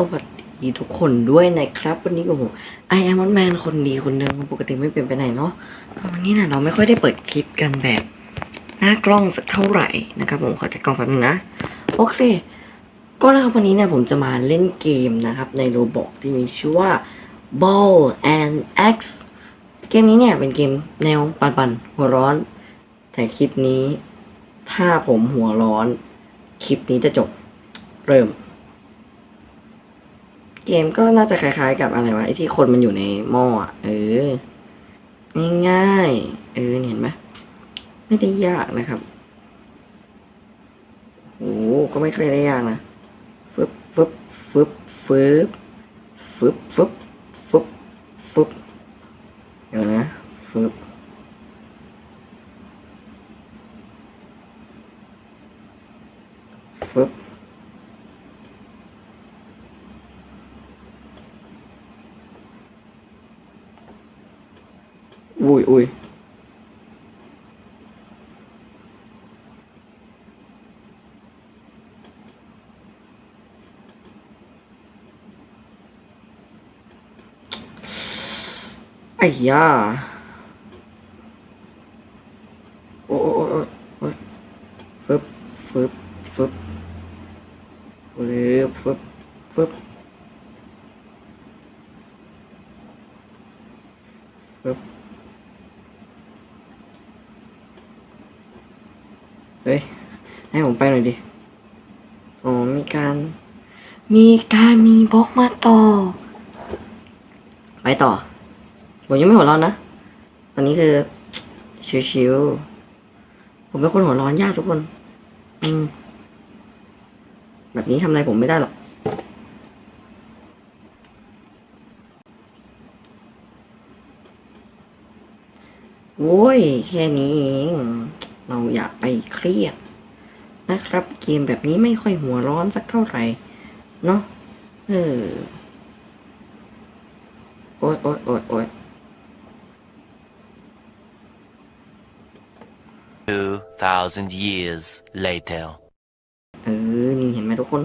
สวัสดีทุกคนด้วยนะครับ วันนี้กับผมไอแอมอนแมนคนดีคนเดิมปกติไม่เปลี่ยนไปไหนเนาะวันนี้นะเราไม่ค่อยได้เปิดคลิปกันแบบ หน้ากล้องสักเท่าไหร่นะครับผมขอจัดกล้องแป๊บนึงนะ โอเค ก็นะครับวันนี้เนี่ยผมจะมาเล่นเกมนะครับในโรบอกที่มีชื่อว่า Ball and X เกมนี้เนี่ยเป็นเกมแนวปันๆหัวร้อน แต่คลิปนี้ ถ้าผมหัวร้อน คลิปนี้จะจบเริ่ม เกมก็น่าจะคล้ายๆกับอะไรวะไอ้ที่คนมันอยู่ในหม้ออะเออ ง่ายๆเออเห็นไหมไม่ได้ยากนะครับโอ้ก็ไม่เคยได้ยากนะฟึบฟึบฟึบฟึบฟึบฟึบฟึบฟึบเดี๋ยวนะฟึบฟึบ ui. Ai da. Ôi ôi ôi ôi. Phớp phớp phớp. Phớp phớp phớp. Phớp. เฮ้ย ให้ผมไปหน่อยดิ อ๋อ มีการ มีการมีบล็อกมาต่อ ไปต่อ ผมยังไม่หัวร้อนนะ ตอนนี้คือ ชิวๆ ผมเป็นคนหัวร้อนยากทุกคน อืม แบบนี้ทำอะไรผมไม่ได้หรอกโว้ย แค่นี้เอง เราอย่าไปเครียดนะครับ เกมแบบนี้ไม่ค่อยหัวร้อนสักเท่าไหร่ เนาะเออ โอ๊ยโอ๊ยโอ๊ยโอ๊ย2,000 years later. เออ นี่เห็นไหมทุกคน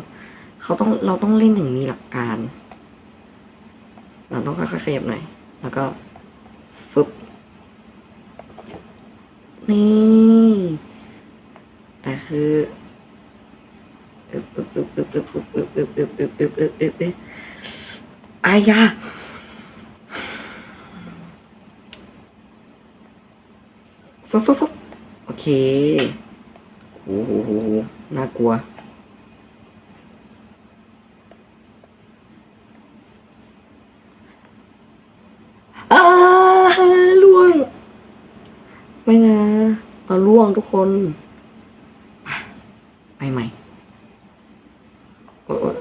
เขาต้องเราต้องเล่นอย่างมีหลักการ เราต้องค่อยๆขยับหน่อย แล้วก็ฟึบนี่แต่ คืออายาฟบฟบโอเคโอ้โหน่ากลัว อ้าล่วง ไม่นะ เราล่วงทุกคน ไปไปใหม่โอ๊ยโอ๊ย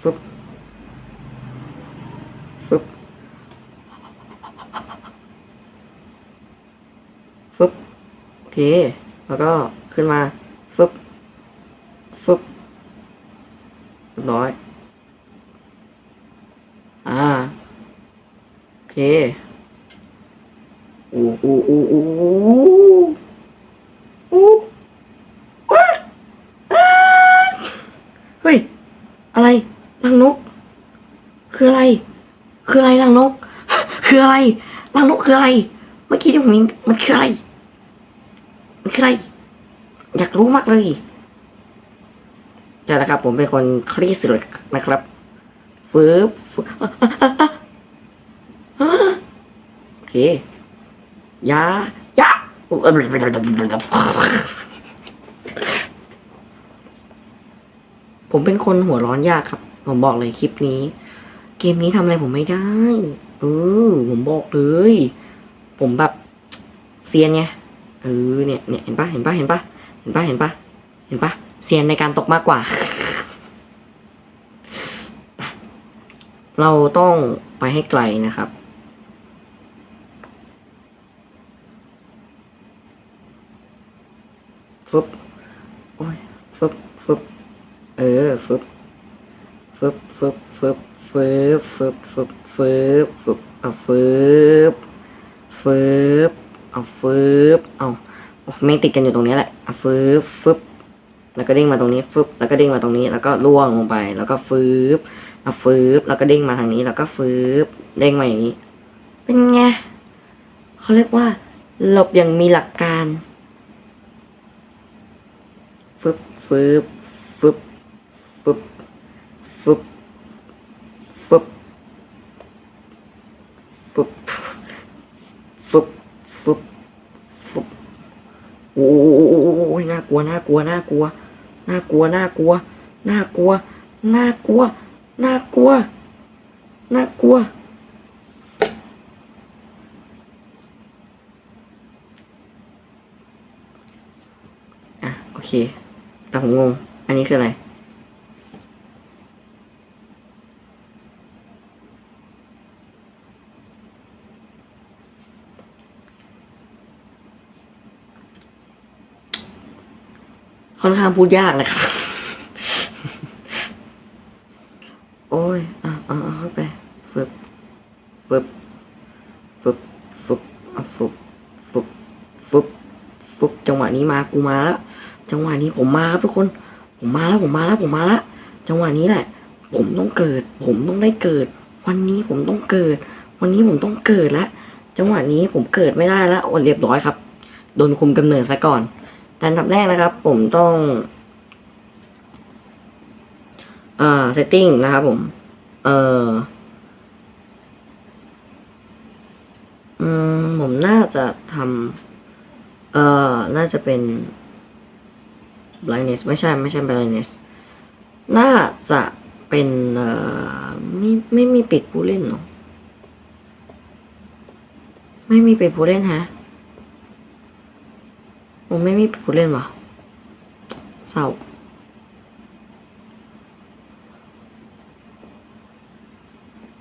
ฟึบฟึบฟึบโอเค แล้วก็ขึ้นมาฟึบฟึบเรียบร้อย อ่า โอเค อู้อู้อู้อู้ว้าเฮ้ย อะไรรังนก คืออะไร คืออะไรรังนก คืออะไรรังนกคืออะไร เมื่อกี้ที่ผมเห็นมันคืออะไร มันคืออะไร อยากรู้มากเลยใช่แล้วครับ ผมเป็นคนครีสุดนะครับฟืบฟืบโอเค ยายาผมเป็นคนหัวร้อนยากครับ ผมบอกเลยคลิปนี้ เกมนี้ทำอะไรผมไม่ได้เออผมบอกเลย ผมแบบเซียนไงเออเนี่ยเนี่ยเห็นปะเห็นปะเห็นปะเห็นปะเห็นปะเห็นปะเซียนในการตกมากกว่า เราต้องไปให้ไกลนะครับ ฟึบโอ้ยฟึบฟึบเออฟึบฟึบฟึบฟึบฟึบฟึบฟึบฟึบฟึบเอาฟึบฟึบเอาฟึบเอาโอ้ไม่งติดกันอยู่ตรงนี้แหละเอะฟืบฟึบแล้วก็เด้งมาตรงนี้ฟึบแล้วก็เด้งมาตรงนี้ แล้วก็ล่วงลงไป แล้วก็ฟืบเอะฟืบแล้วก็เด้งมาทางนี้ แล้วก็ฟืบเด้งมาอย่างนี้ เป็นไงเขาเรียกว่าหลบอย่างมีหลักการ ฟึบฟึบฟึบฟึบฟึบฟึบฟึบฟึบฟึบฟึบโอ้ยน่ากลัวน่ากลัวน่ากลัวน่ากลัวน่ากลัวน่ากลัวน่ากลัวน่ากลัวน่ากลัวอะโอเค แต่ผมงง อันนี้คืออะไร ค่อนข้างพูดยากนะครับ โอ้ย อะอะอะเข้าไปฟึบฟึบฟึบฟึบอะฟึบฟึบฟึบฟึบจังหวะนี้มากูมาแล้ว จังหวะนี้ผมมาครับทุกคน ผมมาแล้วผมมาแล้วผมมาแล้วจังหวะนี้แหละ ผมต้องเกิด ผมต้องได้เกิด วันนี้ผมต้องเกิด วันนี้ผมต้องเกิดล้วจังหวะนี้ผมเกิดไม่ได้แล้วโอ้เรียบร้อยครับโดนคุมกำเนิดซะก่อนแต่อันดับแรกนะครับ ผมต้องอ่า setting นะครับผมเอ่ออืมผมน่าจะทำเอ่อน่าจะเป็น blindness ไม่ใช่ไม่ใช่ blindness น่าจะเป็นเอ่อไม่ไม่มีปิดผู้เล่นเนาะไม่มีปิดผู้เล่นฮะผมไม่มีปิดผู้เล่นว่ะเศร้า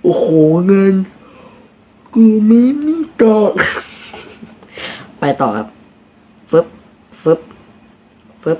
โอ้โหเงินกูไม่มีตอกไปต่อครับฟึบฟึบฟึบ